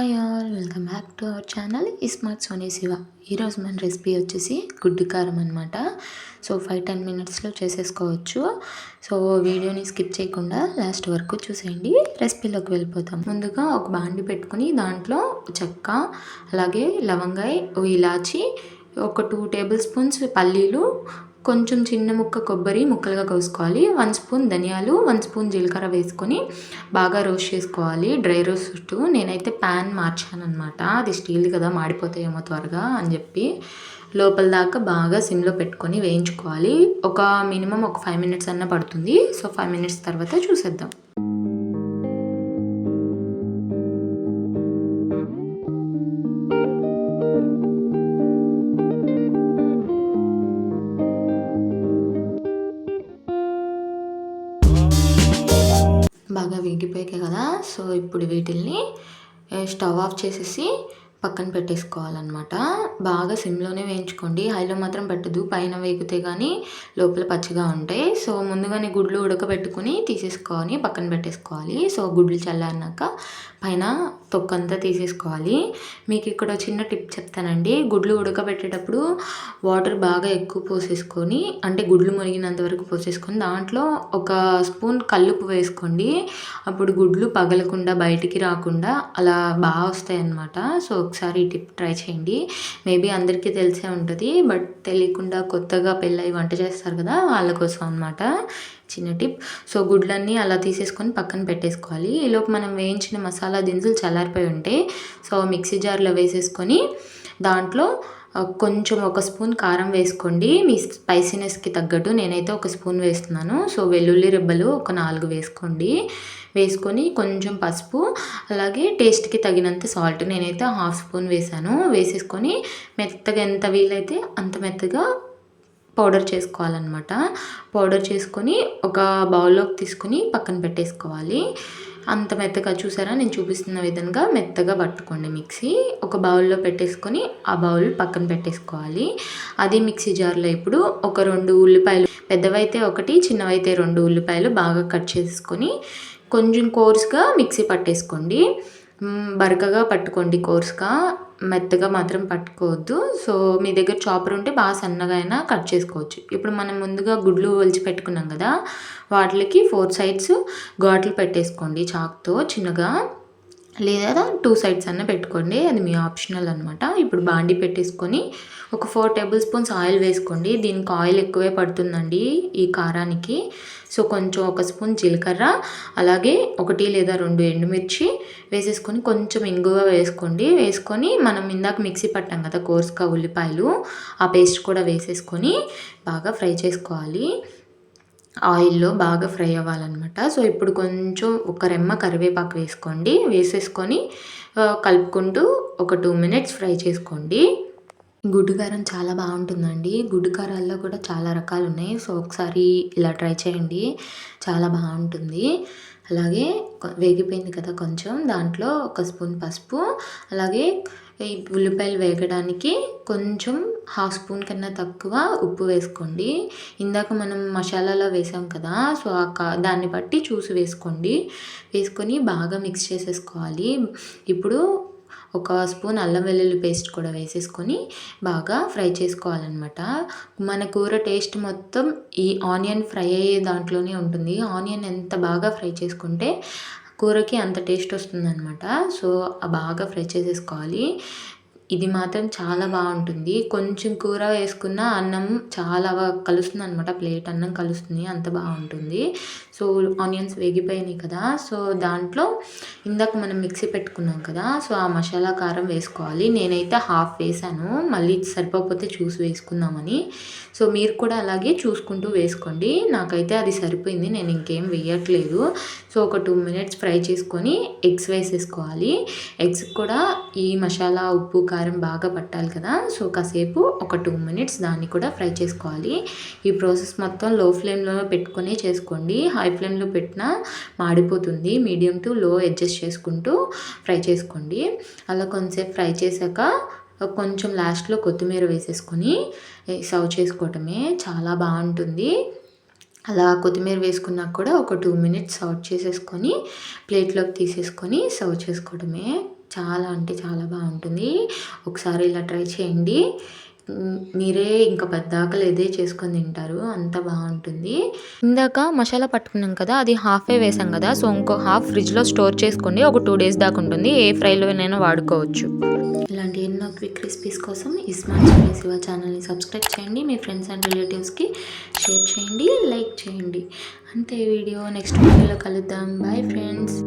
Our channel. Smart Sony Siva. ఈరోజు మన recipe వచ్చేసి గుడ్డు కారం అనమాట సో ఫైవ్ టెన్ మినిట్స్లో చేసేసుకోవచ్చు. సో వీడియోని స్కిప్ చేయకుండా లాస్ట్ వరకు చూసేయండి. రెసిపీలోకి వెళ్ళిపోతాం. ముందుగా ఒక బాండి పెట్టుకుని దాంట్లో చెక్క అలాగే లవంగాయ ఇలాచి ఒక టూ టేబుల్ స్పూన్స్ పల్లీలు కొంచెం చిన్న ముక్క కొబ్బరి ముక్కలుగా కోసుకోవాలి. వన్ స్పూన్ ధనియాలు వన్ స్పూన్ జీలకర్ర వేసుకొని బాగా రోస్ట్ చేసుకోవాలి. డ్రై రోస్ట్ నేనైతే ప్యాన్ మార్చాను అనమాట అది స్టీల్ కదా మాడిపోతాయేమో త్వరగా అని చెప్పి లోపల దాకా బాగా సిమ్లో పెట్టుకొని వేయించుకోవాలి. ఒక మినిమం ఒక ఫైవ్ మినిట్స్ అన్న పడుతుంది. సో ఫైవ్ మినిట్స్ తర్వాత చూసేద్దాం. బాగా వేగిపోయాయి కదా సో ఇప్పుడు వీటిల్ని స్టవ్ ఆఫ్ చేసేసి పక్కన పెట్టేసుకోవాలన్నమాట. బాగా సిమ్లోనే వేయించుకోండి. హైలో మాత్రం పెట్టదు. పైన వేగితే కానీ లోపల పచ్చిగా ఉంటాయి. సో ముందుగానే గుడ్లు ఉడకబెట్టుకుని తీసేసుకోవాలి. పక్కన పెట్టేసుకోవాలి. సో గుడ్లు చల్లారినాక పైన తొక్కంతా తీసేసుకోవాలి. మీకు ఇక్కడ చిన్న టిప్ చెప్తానండి. గుడ్లు ఉడకబెట్టేటప్పుడు వాటర్ బాగా ఎక్కువ పోసేసుకొని అంటే గుడ్లు మునిగినంత వరకు పోసేసుకొని దాంట్లో ఒక స్పూన్ కల్లుపు వేసుకోండి. అప్పుడు గుడ్లు పగలకుండా బయటికి రాకుండా అలా బాగా వస్తాయి అన్నమాట సో ఒకసారి ఈ టిప్ ట్రై చేయండి. మేబీ అందరికీ తెలిసే ఉంటుంది బట్ తెలియకుండా కొత్తగా పెళ్ళై వంట చేస్తారు కదా వాళ్ళ కోసం అనమాట చిన్న టిప్. సో గుడ్లన్నీ అలా తీసేసుకొని పక్కన పెట్టేసుకోవాలి. ఈలోపు మనం వేయించిన మసాలా దినుసులు చల్లారిపోయి ఉంటాయి సో మిక్సీ జార్లో వేసేసుకొని దాంట్లో కొంచెం ఒక స్పూన్ కారం వేసుకోండి. మీ స్పైసీనెస్కి తగ్గట్టు నేనైతే ఒక స్పూన్ వేస్తున్నాను. సో వెల్లుల్లి రెబ్బలు ఒక నాలుగు వేసుకోండి. వేసుకొని కొంచెం పసుపు అలాగే టేస్ట్కి తగినంత సాల్ట్ నేనైతే హాఫ్ స్పూన్ వేసాను వేసేసుకొని మెత్తగా ఎంత వీలైతే అంత మెత్తగా పౌడర్ చేసుకోవాలన్నమాట. పౌడర్ చేసుకొని ఒక బౌల్లోకి తీసుకొని పక్కన పెట్టేసుకోవాలి. అంత మెత్తగా చూసారా? నేను చూపిస్తున్న విధంగా మెత్తగా పట్టుకోండి మిక్సీ. ఒక బౌల్లో పెట్టేసుకొని ఆ బౌల్ పక్కన పెట్టేసుకోవాలి. అది మిక్సీ జార్లో ఇప్పుడు ఒక రెండు ఉల్లిపాయలు పెద్దవైతే ఒకటి చిన్నవైతే రెండు ఉల్లిపాయలు బాగా కట్ చేసుకొని కొంచెం కోర్స్గా మిక్సీ పట్టేసుకోండి. బరకగా పట్టుకోండి కోర్స్గా. మెత్తగా మాత్రం పట్టుకోవద్దు. సో మీ దగ్గర చాపర్ ఉంటే బాగా సన్నగా అయినా కట్ చేసుకోవచ్చు. ఇప్పుడు మనం ముందుగా గుడ్లు ఒలిచి పెట్టుకున్నాం కదా వాటికి ఫోర్ సైడ్స్ ఘాట్లు పెట్టేసుకోండి చాక్తో చిన్నగా. లేదా టూ సైడ్స్ అన్న పెట్టుకోండి. అది మీ ఆప్షనల్ అనమాట ఇప్పుడు బాండి పెట్టేసుకొని ఒక ఫోర్ టేబుల్ స్పూన్స్ ఆయిల్ వేసుకోండి. దీనికి ఆయిల్ ఎక్కువే పడుతుందండి ఈ కారానికి. సో కొంచెం ఒక స్పూన్ జీలకర్ర అలాగే ఒకటి లేదా రెండు ఎండుమిర్చి వేసేసుకొని కొంచెం ఇంగువ వేసుకోండి. వేసుకొని మనం ఇందాక మిక్సీ పట్టాం కదా కోర్స్గా ఉల్లిపాయలు ఆ పేస్ట్ కూడా వేసేసుకొని బాగా ఫ్రై చేసుకోవాలి. ఆయిల్లో బాగా ఫ్రై అవ్వాలన్నమాట. సో ఇప్పుడు కొంచెం ఒక రెమ్మ కరివేపాకు వేసుకోండి. వేసేసుకొని కలుపుకుంటూ ఒక టూ మినిట్స్ ఫ్రై చేసుకోండి. గుడ్డు కారం చాలా బాగుంటుందండి. గుడ్డుకారాల్లో కూడా చాలా రకాలు ఉన్నాయి సో ఒకసారి ఇలా ట్రై చేయండి. చాలా బాగుంటుంది. అలాగే వేగిపోయింది కదా కొంచెం. దాంట్లో ఒక స్పూన్ పసుపు అలాగే ఈ ఉల్లిపాయలు వేగడానికి కొంచెం హాఫ్ స్పూన్ కన్నా తక్కువ ఉప్పు వేసుకోండి. ఇందాక మనం మసాలాలో వేసాం కదా సో ఆ దాన్ని బట్టి చూసి వేసుకోండి. వేసుకొని బాగా మిక్స్ చేసేసుకోవాలి. ఇప్పుడు ఒక స్పూన్ అల్లం వెల్లుల్లి పేస్ట్ కూడా వేసేసుకొని బాగా ఫ్రై చేసుకోవాలన్నమాట. మన కూర టేస్ట్ మొత్తం ఈ ఆనియన్ ఫ్రై అయ్యే దాంట్లోనే ఉంటుంది. ఆనియన్ ఎంత బాగా ఫ్రై చేసుకుంటే కూరకి అంత టేస్ట్ వస్తుందన్నమాట. సో బాగా ఫ్రై చేసేసుకోవాలి. ఇది మాత్రం చాలా బాగుంటుంది. కొంచెం కూర వేసుకున్న అన్నం చాలా కలుస్తుంది అనమాట ప్లేట్ అన్నం కలుస్తుంది. అంత బాగుంటుంది. సో ఆనియన్స్ వేగిపోయినాయి కదా. సో దాంట్లో ఇందాక మనం మిక్సీ పెట్టుకున్నాం కదా సో ఆ మసాలా కారం వేసుకోవాలి. నేనైతే హాఫ్ వేసాను. మళ్ళీ సరిపోతే చూసి వేసుకుందామని. సో మీరు కూడా అలాగే చూసుకుంటూ వేసుకోండి. నాకైతే అది సరిపోయింది. నేను ఇంకేం వేయట్లేదు. సో ఒక టూ మినిట్స్ ఫ్రై చేసుకొని ఎగ్స్ వేసేసుకోవాలి. ఎగ్స్ కూడా ఈ మసాలా ఉప్పు కారం బాగా పట్టాలి కదా సో కాసేపు ఒక టూ మినిట్స్ దాన్ని కూడా ఫ్రై చేసుకోవాలి. ఈ ప్రాసెస్ మొత్తం లో ఫ్లేమ్లో పెట్టుకొని చేసుకోండి. హై ఫ్లేమ్లో పెట్టినా మాడిపోతుంది. మీడియం టు లో అడ్జస్ట్ చేసుకుంటూ ఫ్రై చేసుకోండి. అలా కొంచెంసేపు ఫ్రై చేశాక కొంచెం లాస్ట్లో కొత్తిమీర వేసేసుకొని సర్వ్ చేసుకోవటమే చాలా బాగుంటుంది. అలా కొత్తిమీర వేసుకున్నాక కూడా ఒక టూ మినిట్స్ సర్వ్ చేసేసుకొని ప్లేట్లోకి తీసేసుకొని సర్వ్ చేసుకోవడమే చాలా అంటే చాలా బాగుంటుంది. ఒకసారి ఇలా ట్రై చేయండి. మీరే ఇంకా పద్దాకలు ఇదే చేసుకొని తింటారు. అంత బాగుంటుంది. ఇందాక మసాలా పట్టుకున్నాం కదా అది హాఫే వేసాం కదా సో ఇంకో హాఫ్ ఫ్రిడ్జ్లో స్టోర్ చేసుకోండి. ఒక టూ డేస్ దాకా ఉంటుంది. ఏ ఫ్రైలోనైనా వాడుకోవచ్చు. ఇలాంటి ఎన్నో క్విక్ రెసిపీస్ కోసం ఈ చెప్పే శివ ఛానల్ని సబ్స్క్రైబ్ చేయండి. మీ ఫ్రెండ్స్ అండ్ రిలేటివ్స్కి షేర్ చేయండి లైక్ చేయండి. అంతే వీడియో నెక్స్ట్ వీడియోలో కలుద్దాం. Bye friends.